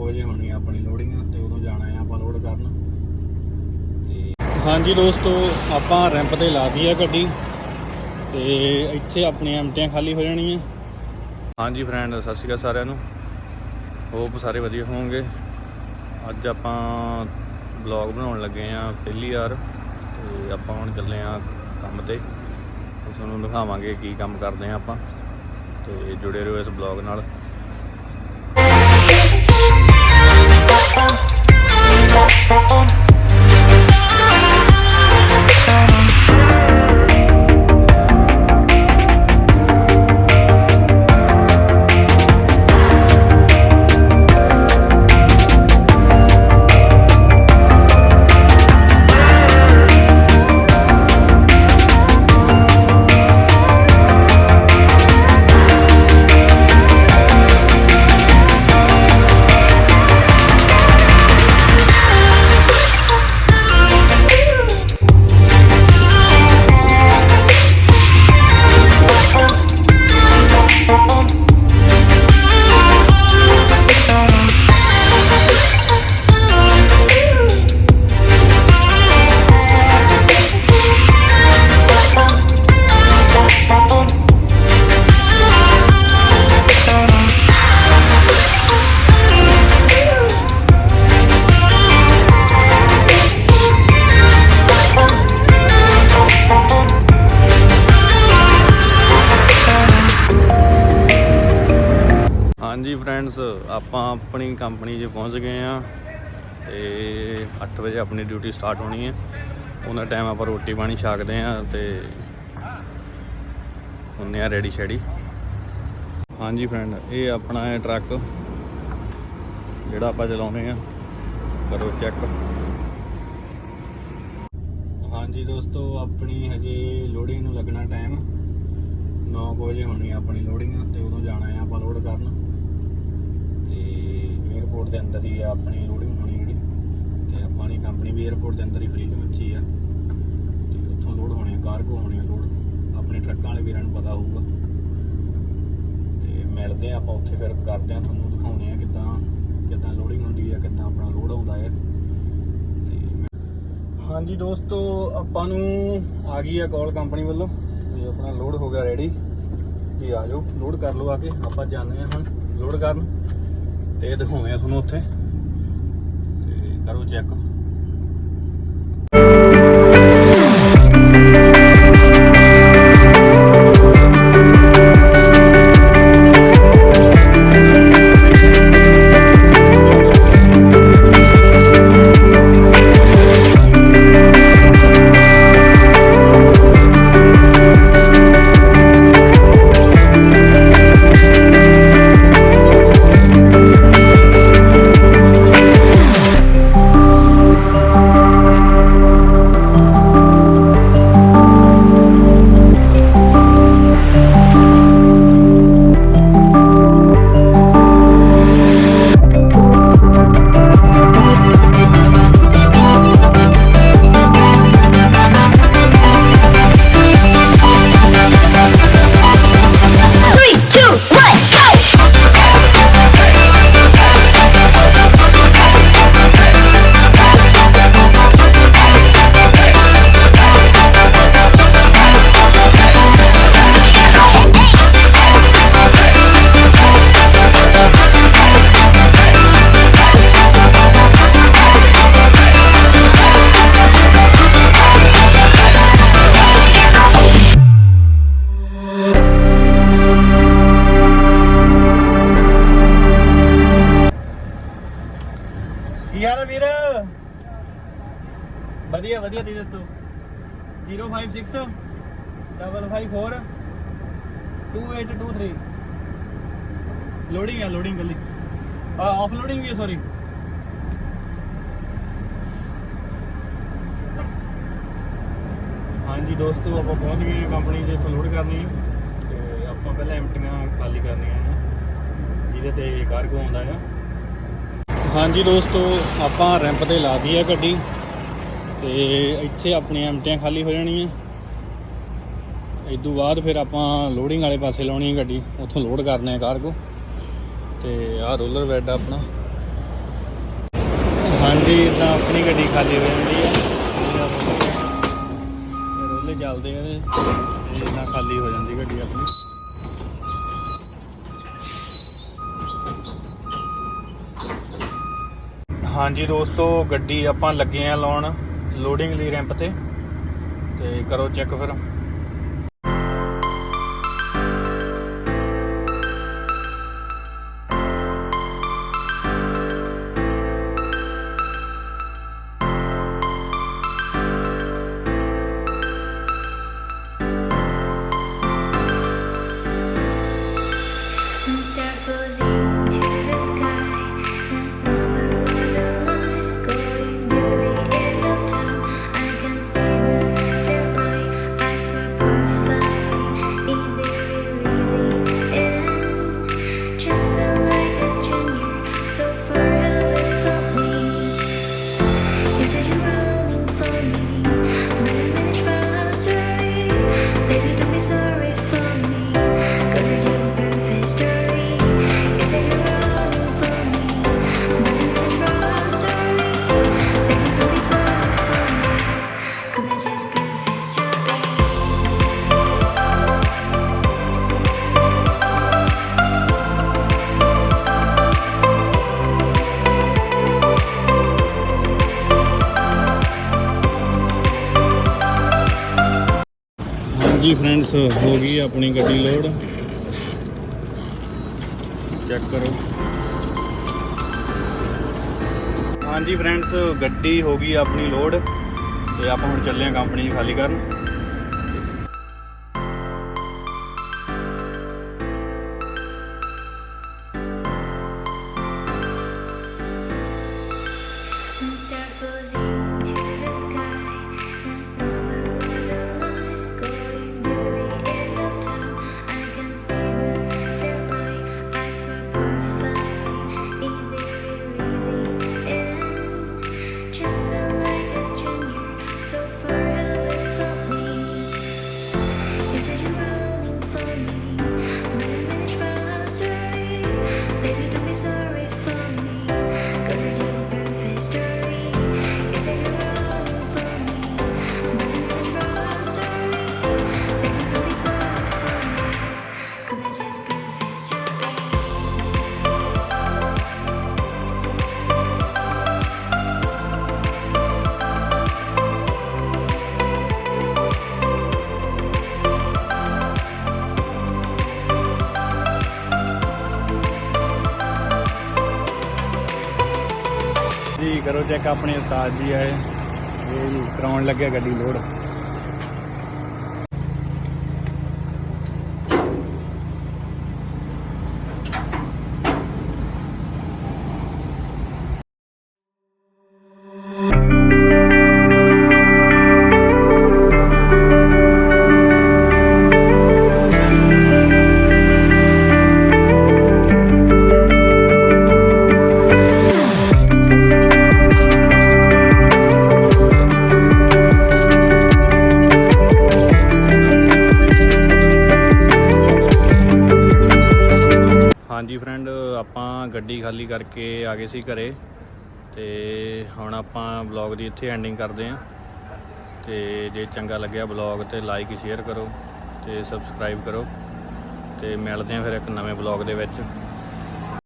ਵਜੇ ਹੋਣੀ ਆਪਣੀ ਲੋਡਿੰਗ ਤੇ ਉਦੋਂ ਜਾਣਾ ਆ ਆਪਾਂ ਲੋਡ ਕਰਨ। ਤੇ ਹਾਂਜੀ ਦੋਸਤੋ, ਆਪਾਂ ਰੈਂਪ ਤੇ ਲਾਤੀ ਆ ਗੱਡੀ। ਤੇ ਇੱਥੇ ਆਪਣੀਆਂ ਐਮਟੀਆਂ ਖਾਲੀ ਹੋ ਜਾਣੀਆਂ। ਹਾਂਜੀ ਫਰੈਂਡ ਸਤਿ ਸ਼੍ਰੀ ਅਕਾਲ ਸਾਰਿਆਂ ਨੂੰ। ਹੋਪ ਸਾਰੇ ਵਧੀਆ ਹੋਵੋਗੇ। ਅੱਜ ਆਪਾਂ ਬਲੌਗ ਬਣਾਉਣ ਲੱਗੇ ਆ ਪਹਿਲੀ ਵਾਰ। ਤੇ ਆਪਾਂ ਹੁਣ ਚੱਲੇ ਆ ਕੰਮ ਤੇ। ਤੇ ਤੁਹਾਨੂੰ ਦਿਖਾਵਾਂਗੇ ਕੀ ਕੰਮ ਕਰਦੇ ਆ ਆਪਾਂ। ਤੇ ਜੁੜੇ ਰਹੋ ਇਸ ਬਲੌਗ ਨਾਲ। Bam. ਹਾਂਜੀ ਫਰੈਂਡਸ ਆਪਾਂ ਆਪਣੀ ਕੰਪਨੀ 'ਚ ਪਹੁੰਚ ਗਏ ਆ ਤੇ 8 ਵਜੇ ਆਪਣੀ ਡਿਊਟੀ ਸਟਾਰਟ ਹੋਣੀ ਹੈ। ਉਹਨਾਂ ਟਾਈਮ ਆਪਾਂ ਰੋਟੀ ਪਾਣੀ ਛਕਦੇ ਆ ਤੇ ਹੁੰਨੇ ਆ ਰੈਡੀ ਸ਼ੈਡੀ ਹਾਂਜੀ ਫਰੈਂਡ ਇਹ ਆਪਣਾ ਹੈ ਟਰੱਕ ਜਿਹੜਾ ਆਪਾਂ ਚਲਾਉਂਦੇ ਆ ਕਰੋ ਚੈੱਕ ਹਾਂਜੀ ਦੋਸਤੋ, ਆਪਣੀ ਹਜੇ ਲੋਡਿੰਗ ਨੂੰ ਲੱਗਣਾ ਟਾਈਮ 9 ਵਜੇ ਹੋਣੀ ਆਪਣੀ ਲੋਡਿੰਗ ਤੇ ਉਦੋਂ ਜਾਣਾ ਆ ਆਪਾਂ ਲੋਡ ਕਰਨ। 에어ਪੋਰਟ ਦੇ ਅੰਦਰ ਹੀ ਆ, ਆਪਣੀ ਲੋਡਿੰਗ ਹੋਣੀ ਜਿਹੜੀ ਤੇ ਆਪਾਂ ਦੀ ਕੰਪਨੀ ਵੀ 에어ਪੋਰਟ ਦੇ ਅੰਦਰ ਹੀ ਫਰੀ ਦੇ ਵਿੱਚ ਹੀ ਆ। ਤੇ ਉੱਥੋਂ ਲੋਡ ਹੋਣੀ ਆ ਕਾਰਗੋ ਹੋਣੀ ਆ ਲੋਡ ਆਪਣੇ ਟਰੱਕਾਂ ਵਾਲੇ ਵੀਰਾਂ ਨੂੰ ਪਤਾ ਹੋਊਗਾ। ਤੇ ਮਿਲਦੇ ਆ ਆਪਾਂ ਉੱਥੇ ਫਿਰ, ਕਰਦੇ ਆ ਤੁਹਾਨੂੰ ਦਿਖਾਉਂਦੇ ਆ ਕਿੱਦਾਂ ਕਿੱਦਾਂ ਲੋਡਿੰਗ ਹੁੰਦੀ ਆ, ਕਿੱਦਾਂ ਆਪਣਾ ਲੋਡ ਆਉਂਦਾ ਹੈ ਹਾਂਜੀ ਦੋਸਤੋ, ਆਪਾਂ ਨੂੰ ਆ ਗਈ ਆ ਕਾਲ ਕੰਪਨੀ ਵੱਲੋਂ। ਤੇ ਆਪਣਾ ਲੋਡ ਹੋ ਗਿਆ ਰੈਡੀ ਵੀ ਆ ਜਾਓ ਲੋਡ ਕਰ ਲਓ ਆ ਕੇ, ਆਪਾਂ ਜਾਂਦੇ ਆ ਹੁਣ ਲੋਡ ਕਰਨ। ਤੇ ਦਿਖਾਉਂਦੇ ਆ ਤੁਹਾਨੂੰ ਉੱਥੇ। ਤੇ ਕਰੋ ਚੈੱਕ ਵਧੀਆ ਵਧੀਆ ਤੁਸੀਂ ਦੱਸੋ? 056 554 2823 ਲੋਡਿੰਗ ਹੈ ਲੋਡਿੰਗ ਕੱਲੀ ਆ ਆਫ ਲੋਡਿੰਗ ਵੀ ਹੈ ਸੌਰੀ ਹਾਂਜੀ ਦੋਸਤੋ, ਆਪਾਂ ਪਹੁੰਚ ਗਏ ਕੰਪਨੀ ਕੰਪਨੀ ਜਿੱਥੋਂ ਲੋਡ ਕਰਨੀ ਹੈ ਤੇ ਆਪਾਂ ਪਹਿਲਾਂ ਐਮਟੀਆਂ ਖਾਲੀ ਕਰਨੀਆਂ ਆ ਜਿਹਦੇ ਤੇ ਕਾਰਗੋ ਆਉਂਦਾ ਆ। ਹਾਂਜੀ ਦੋਸਤੋ, ਆਪਾਂ ਰੈਂਪ ਤੇ ਲਾ ਲਾਤੀ ਆ ਗੱਡੀ। ਤੇ ਇੱਥੇ ਆਪਣੀਆਂ ਐਮਟੀਆਂ ਖਾਲੀ ਹੋ ਜਾਣੀਆਂ। ਇਦੋਂ ਬਾਅਦ ਫਿਰ ਆਪਾਂ ਲੋਡਿੰਗ ਵਾਲੇ ਪਾਸੇ ਲਾਉਣੀ ਹੈ ਗੱਡੀ। ਉੱਥੋਂ ਲੋਡ ਕਰਨੇ ਆ ਕਾਰਗੋ ਤੇ ਆਹ ਰੋਲਰ ਬੈੱਡ ਆਪਣਾ। ਹਾਂਜੀ, ਇਦਾਂ ਆਪਣੀ ਗੱਡੀ ਖਾਲੀ ਹੋ ਜਾਂਦੀ ਹੈ ਰੋਲੇ ਚੱਲਦੇ ਆ ਇਹਦੇ। ਤੇ ਇਦਾਂ ਖਾਲੀ ਹੋ ਜਾਂਦੀ ਗੱਡੀ ਆਪਣੀ। ਹਾਂਜੀ ਦੋਸਤੋ, ਗੱਡੀ ਆਪਾਂ ਲੱਗੇ ਆ ਲਾਉਣ। ਲੋਡਿੰਗ ਲਈ ਰੈਂਪ ਤੇ। ਤੇ ਕਰੋ ਚੈੱਕ ਫਿਰ। ਹਾਂਜੀ ਫਰੈਂਡਸ ਹੋ ਗਈ ਆਪਣੀ ਗੱਡੀ ਲੋਡ ਚੈੱਕ ਕਰੋ। ਹਾਂਜੀ ਫਰੈਂਡਸ ਗੱਡੀ ਹੋ ਗਈ ਆਪਣੀ ਲੋਡ ਤੇ ਆਪਾਂ ਹੁਣ ਚੱਲੇ ਆ ਕੰਪਨੀ ਖਾਲੀ ਕਰਨ। One star ਚੈੱਕ ਆਪਣੇ ਉਸਤਾਦ ਜੀ ਆਏ। ਇਹ ਕਰਾਉਣ ਲੱਗਿਆ ਗੱਡੀ ਲੋਡ। ਹਾਂਜੀ ਫਰੈਂਡ ਆਪਾਂ ਗੱਡੀ ਖਾਲੀ ਕਰਕੇ ਆ ਗਏ ਸੀ ਘਰੇ ਤੇ ਹੁਣ ਆਪਾਂ ਵਲੌਗ ਦੀ ਇੱਥੇ ਐਂਡਿੰਗ ਕਰਦੇ ਆਂ ਤੇ ਜੇ ਚੰਗਾ ਲੱਗਿਆ ਵਲੌਗ ਤੇ ਲਾਈਕ ਸ਼ੇਅਰ ਕਰੋ ਤੇ ਸਬਸਕ੍ਰਾਈਬ ਕਰੋ ਤੇ ਮਿਲਦੇ ਆਂ ਫਿਰ ਇੱਕ ਨਵੇਂ ਵਲੌਗ ਦੇ ਵਿੱਚ।